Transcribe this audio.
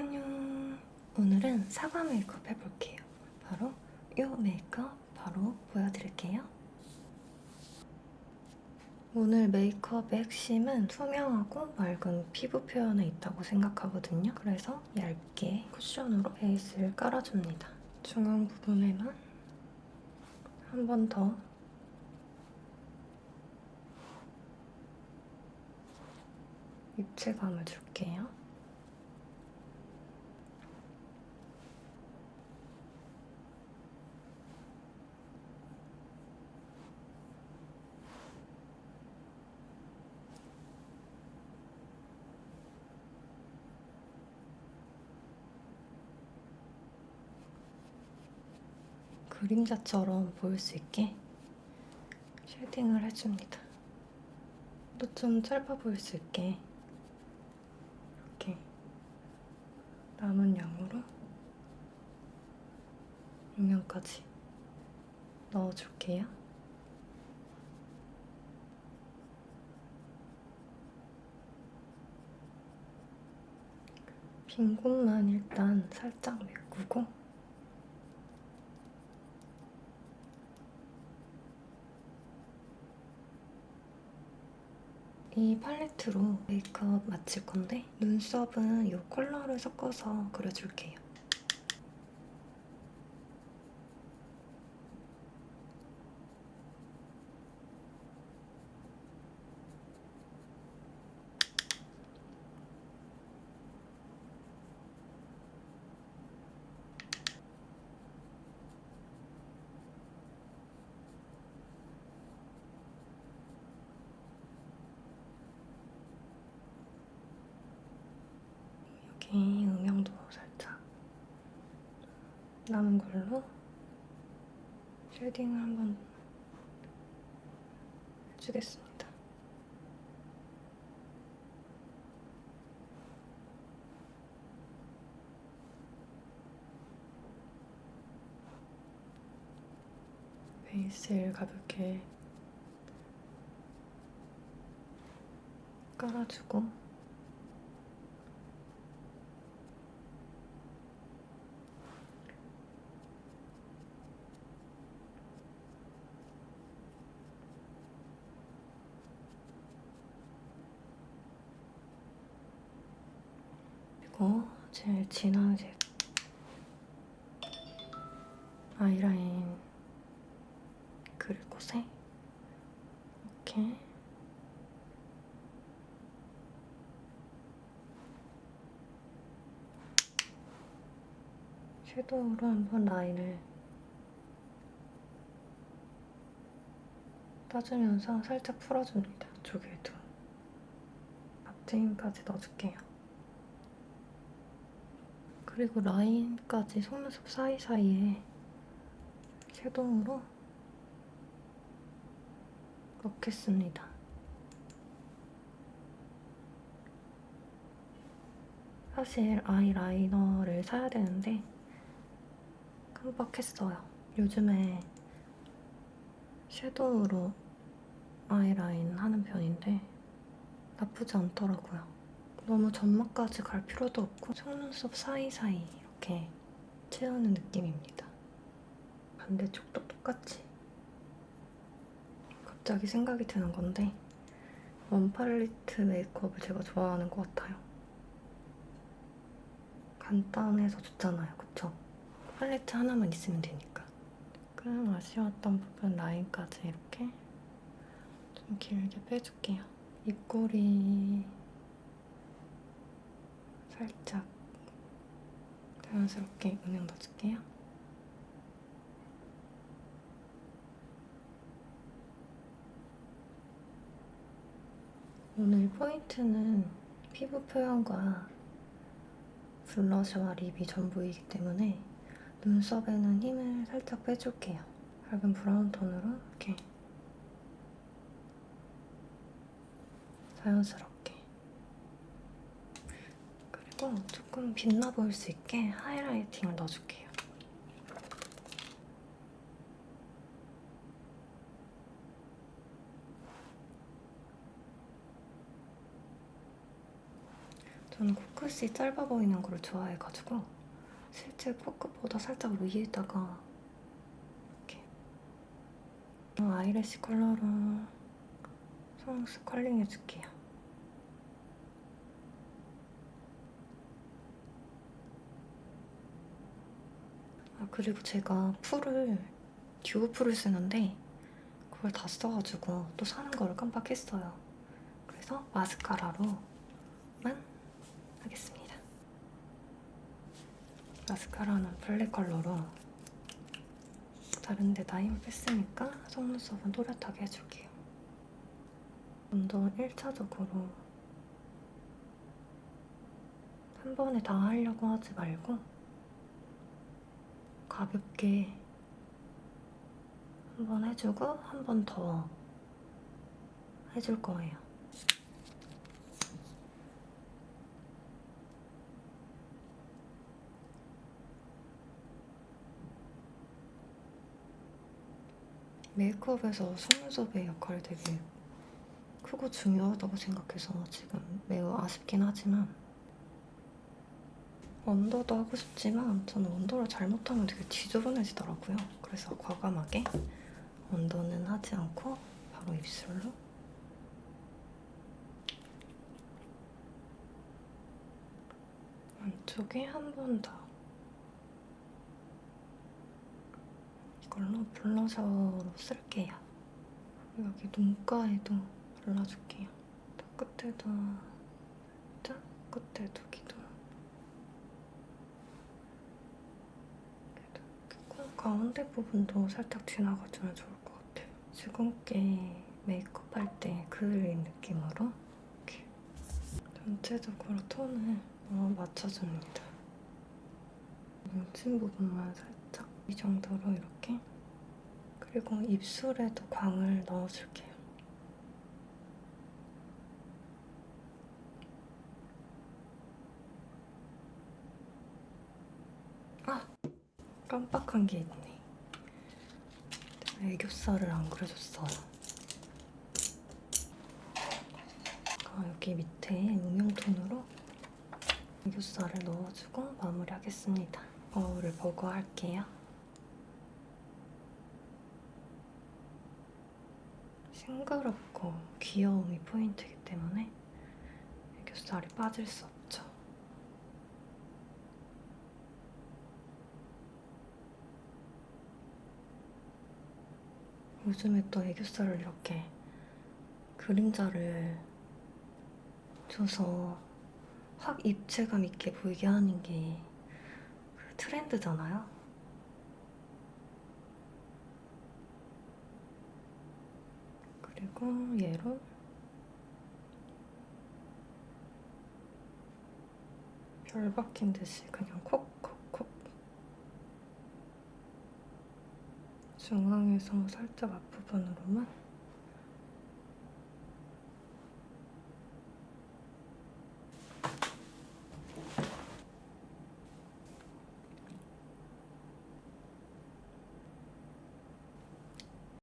안녕. 오늘은 사과 메이크업 해볼게요. 바로 이 메이크업 바로 보여드릴게요. 오늘 메이크업의 핵심은 투명하고 맑은 피부 표현에 있다고 생각하거든요. 그래서 얇게 쿠션으로 베이스를 깔아줍니다. 중앙 부분에만 한 번 더 입체감을 줄게요. 그림자처럼 보일 수 있게 쉐딩을 해줍니다. 또 좀 짧아 보일 수 있게 이렇게 남은 양으로 음영까지 넣어줄게요. 빈 곳만 일단 살짝 메꾸고 이 팔레트로 메이크업 마칠 건데 눈썹은 이 컬러를 섞어서 그려줄게요. 여기 음영도 살짝 남은 걸로 쉐딩을 한번 해주겠습니다. 베이스를 가볍게 깔아주고 그리고 제일 진한 색. 아이라인 그릴 곳에? 이렇게 섀도우로 한번 라인을 따주면서 살짝 풀어줍니다. 쪽에도 앞트 힘까지 넣어줄게요. 그리고 라인까지 속눈썹 사이사이에 섀도우로 넣겠습니다. 사실 아이라이너를 사야 되는데 깜빡했어요. 요즘에 섀도우로 아이라인 하는 편인데 나쁘지 않더라고요. 너무 점막까지 갈 필요도 없고 속눈썹 사이사이 이렇게 채우는 느낌입니다. 반대쪽도 똑같이. 갑자기 생각이 드는 건데 원 팔리트 메이크업을 제가 좋아하는 것 같아요. 간단해서 좋잖아요, 그쵸? 팔레트 하나만 있으면 되니까. 그냥 아쉬웠던 부분 라인까지 이렇게 좀 길게 빼줄게요. 입꼬리 살짝 자연스럽게 음영 넣어줄게요. 오늘 포인트는 피부 표현과 블러셔와 립이 전부이기 때문에 눈썹에는 힘을 살짝 빼줄게요. 밝은 브라운 톤으로 이렇게 자연스럽게 그리고 조금 빛나 보일 수 있게 하이라이팅을 넣어줄게요. 저는 코끝이 짧아 보이는 걸 좋아해가지고 실제 코끝보다 살짝 위에다가 이렇게 아이래쉬 컬러로 속눈썹 컬링 해줄게요. 아 그리고 제가 풀을 듀오 풀을 쓰는데 그걸 다 써가지고 또 사는 거를 깜빡했어요. 그래서 마스카라로만 하겠습니다. 마스카라는 블랙 컬러로 다른 데다 힘을 뺐으니까 속눈썹은 또렷하게 해줄게요. 좀더 1차적으로 한 번에 다 하려고 하지 말고 가볍게 한 번 해주고 한 번 더 해줄 거예요. 메이크업에서 속눈썹의 역할이 되게 크고 중요하다고 생각해서 지금 매우 아쉽긴 하지만 언더도 하고 싶지만 저는 언더를 잘못하면 되게 지저분해지더라고요. 그래서 과감하게 언더는 하지 않고 바로 입술로 안쪽에 한 번 더. 이걸로 블러셔로 쓸게요. 여기 눈가에도 발라줄게요. 끝에도 끝에도 기도. 그리고 가운데 부분도 살짝 지나가주면 좋을 것 같아요. 주근깨 메이크업 할 때 그을린 느낌으로 이렇게 전체적으로 톤을 어, 맞춰줍니다. 뭉친 부분만 살짝 이 정도로 이렇게 그리고 입술에도 광을 넣어줄게요. 아! 깜빡한 게 있네. 애교살을 안 그려줬어요. 아, 여기 밑에 음영 톤으로 애교살을 넣어주고 마무리하겠습니다. 거울을 보고 할게요. 싱그럽고 귀여움이 포인트이기 때문에 애교살이 빠질 수 없죠. 요 즘에 또 애교살을 이렇게 그림자를 줘서 확 입체감 있게 보이게 하는 게그 트렌드잖아요. 그리고 얘로 별 박힌 듯이 그냥 콕콕콕 중앙에서 살짝 앞부분으로만